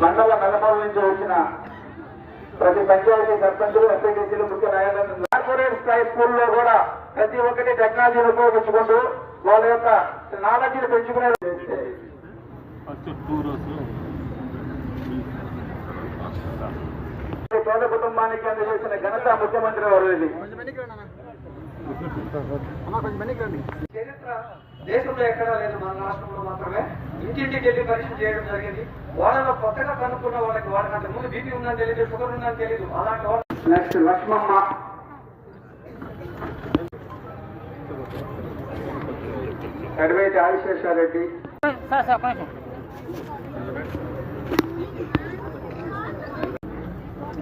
మండల నల్లమల నుంచి వచ్చిన ప్రతి పంచాయతీ సర్పంచులు ఎంపీటీసీలు ముఖ్య నాయకులు కార్పొరేట్ స్థాయి స్కూల్లో కూడా ప్రతి ఒక్కటి టెక్నాలజీని ఉపయోగించుకుంటూ వాళ్ళ యొక్క నాలెడ్జ్ని పెంచుకునే పేద కుటుంబానికి అందజేసిన ఘనత ముఖ్యమంత్రి వారిది చరిత్ర దేశంలో ఎక్కడా లేదు మన రాష్ట్రంలో మాత్రమే. ఇంటింటికి వెళ్ళి పరీక్ష చేయడం జరిగింది. వాళ్ళలో కొత్తగా కనుక్కున్న వాళ్ళకి వాళ్ళకంటే ముందు బీపీ ఉందని తెలియదు షుగర్ ఉందని తెలియదు అలాంటి వాళ్ళు నెక్స్ట్ లక్ష్మమ్మ. అడ్వైట్ ఆదిశేషారెడ్డి.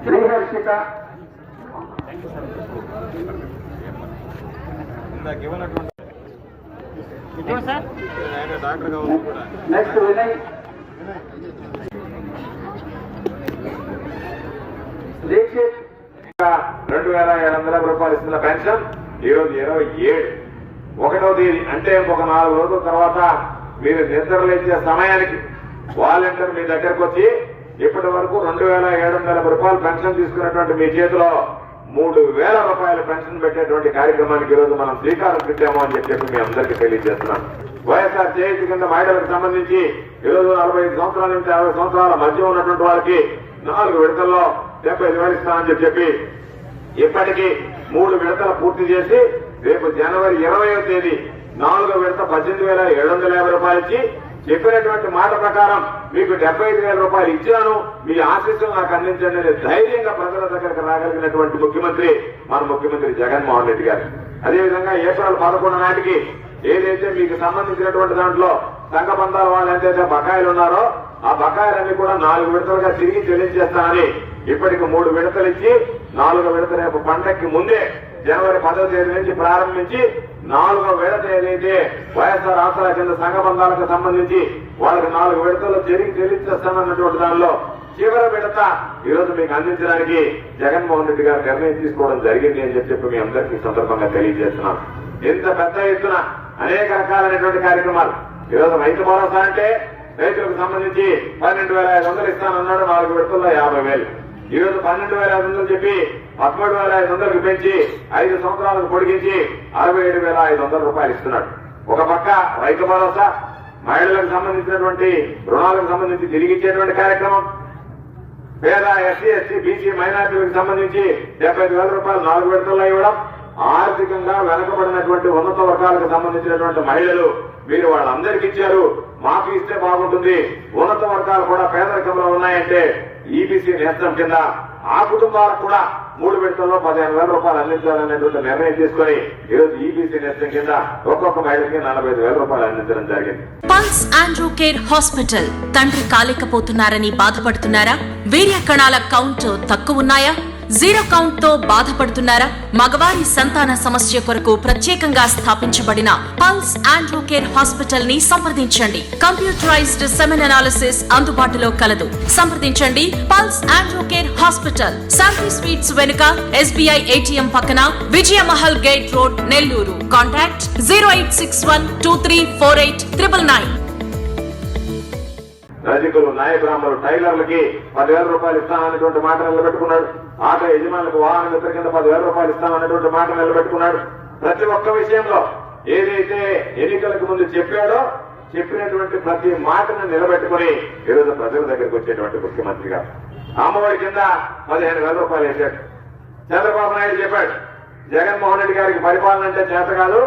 శ్రీహర్షిత నెక్స్ట్ వినయ్. దీక్షిత్. రెండు వేల ఏడు వందల రూపాయలు ఇస్తున్న పెన్షన్ ఈ రోజు ఇరవై ఏడు. ఒకటో తేదీ అంటే ఒక నాలుగు రోజుల తర్వాత మీరు నిద్ర లేచే సమయానికి వాలంటీర్ మీ దగ్గరకు వచ్చి ఇప్పటి వరకు రెండు వేల ఏడు వందల రూపాయలు పెన్షన్ తీసుకున్నటువంటి మీ చేతిలో మూడు వేల రూపాయల పెన్షన్ పెట్టేటువంటి కార్యక్రమానికి ఈ రోజు మనం శ్రీకారం చుట్టాము అని చెప్పి మీ అందరికీ తెలియజేస్తున్నాం. వైఎస్ఆర్ చేతి కింద మహిళలకు సంబంధించి ఈరోజు నలభై ఐదు సంవత్సరాల నుంచి అరవై సంవత్సరాల మధ్య ఉన్నటువంటి వాళ్ళకి నాలుగు విడతల్లో డెబ్బై ఐదు వేలు ఇస్తామని చెప్పి ఇప్పటికీ మూడు విడతలు పూర్తి చేసి రేపు జనవరి ఇరవయో తేదీ నాలుగో విడత పద్దెనిమిది వేల ఏడు వందల యాభై రూపాయలు ఇచ్చి చెప్పినటువంటి మాట ప్రకారం మీకు డెబ్బై ఐదు వేల రూపాయలు ఇచ్చాను. మీ ఆశీస్సులు నాకు అందించండి అనేది ధైర్యంగా ప్రజల దగ్గరకు రాగలిగినటువంటి ముఖ్యమంత్రి మన ముఖ్యమంత్రి జగన్మోహన్ రెడ్డి గారు. అదేవిధంగా ఏప్రిల్ పదకొండు నాటికి ఏదైతే మీకు సంబంధించినటువంటి దాంట్లో సంఘ బంధాల వాళ్ళు ఎంతైతే బకాయిలు ఉన్నారో ఆ బకాయిలన్నీ కూడా నాలుగు విడతలుగా తిరిగి చెల్లించేస్తానని ఇప్పటికి మూడు విడతలు ఇచ్చి నాలుగు విడత రేపు పండక్కి ముందే జనవరి పదో తేదీ నుంచి ప్రారంభించి నాలుగో విడత ఏదైతే వైఎస్ఆర్ ఆసరా కింద సంఘ బంధాలకు సంబంధించి వాళ్ళకి నాలుగు విడతలు తిరిగి తెలియజేస్తానన్నటువంటి దానిలో చివరి విడత ఈ రోజు మీకు అందించడానికి జగన్మోహన్ రెడ్డి గారు నిర్ణయం తీసుకోవడం జరిగింది అని చెప్పి మీ అందరికీ సందర్భంగా తెలియజేస్తున్నాం. ఇంత పెద్ద ఎత్తున అనేక రకాలైనటువంటి కార్యక్రమాలు. ఈ రోజు రైతు భరోసా అంటే రైతులకు సంబంధించి పన్నెండు వేల ఐదు వందలు ఇస్తానన్నాడు నాలుగు విడతల్లో యాభై వేలు. ఈ రోజు పన్నెండు వేల ఐదు వందలు చెప్పి పదమూడు వేల ఐదు వందలకు పెంచి ఐదు సంవత్సరాలకు పొడిగించి అరవై ఏడు వేల ఐదు వందల రూపాయలు ఇస్తున్నాడు. ఒక పక్క రైతు భరోసా మహిళలకు సంబంధించినటువంటి రుణాలకు సంబంధించి తిరిగి ఇచ్చేటువంటి కార్యక్రమం. పేద ఎస్సీ ఎస్సీ బీసీ మైనార్టీలకు సంబంధించి డెబ్బై ఐదు వేల రూపాయలు నాలుగు విడతల్లో ఇవ్వడం. ఆర్థికంగా వెనకబడినటువంటి ఉన్నత వర్గాలకు సంబంధించినటువంటి మహిళలు మీరు వాళ్ళందరికీ ఇచ్చారు. మాకు ఇస్తే బాగుంటుంది. ఉన్నత వర్గాలు కూడా పేదరికంలో ఉన్నాయంటే ఈబీసీ నేస్తం కింద ఆ కుటుంబాలకు కూడా మూడు విడతల్లో పదిహేను వేల రూపాయలు అందించాలనేటువంటి నిర్ణయం తీసుకొని ఈరోజు ఈబీసీ నేస్తం కింద ఒక్కొక్క మహిళకి నలభై ఐదు వేల రూపాయలు అందించడం జరిగింది. Pulse Andrew care hospital. తండ్రి కాలేకపోతున్నారని బాధపడుతున్నారా? వీర్య కణాల కౌంట్ తక్కువున్నాయా జీరో కౌంట్తో బాధపడుతున్నారా? మగవారి సంతాన సమస్య కొరకు ప్రత్యేకంగా స్థాపించబడిన పల్స్ ఆండ్రూ కేర్ హాస్పిటల్ని సంప్రదించండి. కంప్యూటరైజ్డ్ సెమెన్ అనాలిసిస్ అందుబాటులో కలదు. సంప్రదించండి pulse Andrew care hospital. Shanti sweets వెనుక ఎస్బీఐ ఏటీఎం పక్కన Vijayamahal gate road Nellore. Contact zero eight six one two three four eight triple nine. రజకులు నాయ బ్రాహ్మణులు టైలర్లకి పదివేల రూపాయలు ఇస్తామన్నటువంటి మాట నిలబెట్టుకున్నాడు. ఆటో యజమానులకు వాహన మిత్ర కింద పదివేల రూపాయలు ఇస్తామన్నటువంటి మాట నిలబెట్టుకున్నాడు. ప్రతి ఒక్క విషయంలో ఏదైతే ఎన్నికలకు ముందు చెప్పాడో చెప్పినటువంటి ప్రతి మాటను నిలబెట్టుకుని ఈరోజు ప్రజల దగ్గరికి వచ్చేటువంటి ముఖ్యమంత్రి గారు అమ్మఒడి కింద పదిహేను వేల రూపాయలు వేశాడు. చంద్రబాబు నాయుడు చెప్పాడు జగన్మోహన్ రెడ్డి గారికి పరిపాలన అంటే చేత కాదు.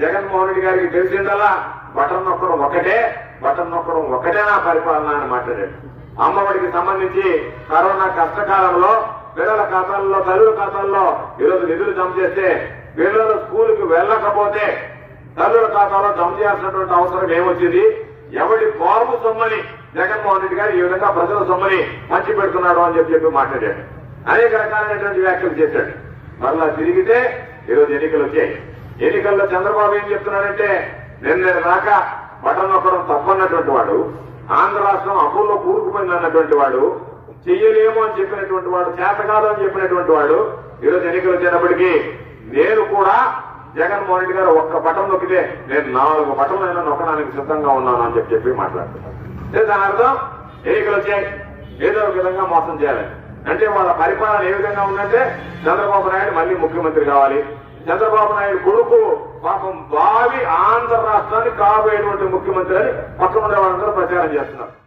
జగన్మోహన్ రెడ్డి గారికి తెలిసిందల్లా బటన్ నొక్కడం ఒకటే బటన్ నొక్కడం ఒకటే నా పరిపాలన అని మాట్లాడాడు. అమ్మఒడికి సంబంధించి కరోనా కష్టకాలంలో పిల్లల ఖాతాల్లో తల్లుల ఖాతాల్లో ఈరోజు నిధులు జమ చేస్తే పిల్లలు స్కూల్కి వెళ్ళకపోతే తల్లుల ఖాతాలో జమ చేయాల్సినటువంటి అవసరం ఏమొచ్చింది? ఎవడి బాబు సొమ్మని జగన్మోహన్ రెడ్డి గారు ఈ విధంగా ప్రజల సొమ్మని పంచి పెడుతున్నాడు అని చెప్పి చెప్పి మాట్లాడాడు. అనేక రకాలైనటువంటి వ్యాఖ్యలు చేశాడు. మరలా తిరిగితే ఈరోజు ఎన్నికలు వచ్చాయి. ఎన్నికల్లో చంద్రబాబు ఏం చెప్తున్నాడంటే నిన్న దాకా బటన్ నొక్కడం తప్పన్నటువంటి వాడు ఆంధ్ర రాష్ట్రం అప్పుల్లో కూరుకుపోయింది అన్నటువంటి వాడు చెయ్యలేము అని చెప్పినటువంటి వాడు చేత కాదు అని చెప్పినటువంటి వాడు ఈరోజు ఎన్నికలు వచ్చినప్పటికీ నేను కూడా జగన్మోహన్ రెడ్డి గారు ఒక్క పటం నొక్కితే నేను నాలుగు బటన్లైనా నొక్కడానికి సిద్ధంగా ఉన్నాను అని చెప్పి చెప్పి మాట్లాడుతున్నాను దాని అర్థం ఎన్నికలు వచ్చాయి. ఏదో ఒక విధంగా మోసం చేయాలి. అంటే వాళ్ళ పరిపాలన ఏ విధంగా ఉందంటే చంద్రబాబు నాయుడు మళ్ళీ ముఖ్యమంత్రి కావాలి. చంద్రబాబు నాయుడు కొడుకు పాపం భావి ఆంధ్ర రాష్ట్రాన్ని కాబోయేటువంటి ముఖ్యమంత్రి అని పక్కన ఉండే వాళ్ళందరూ ప్రచారం చేస్తున్నారు.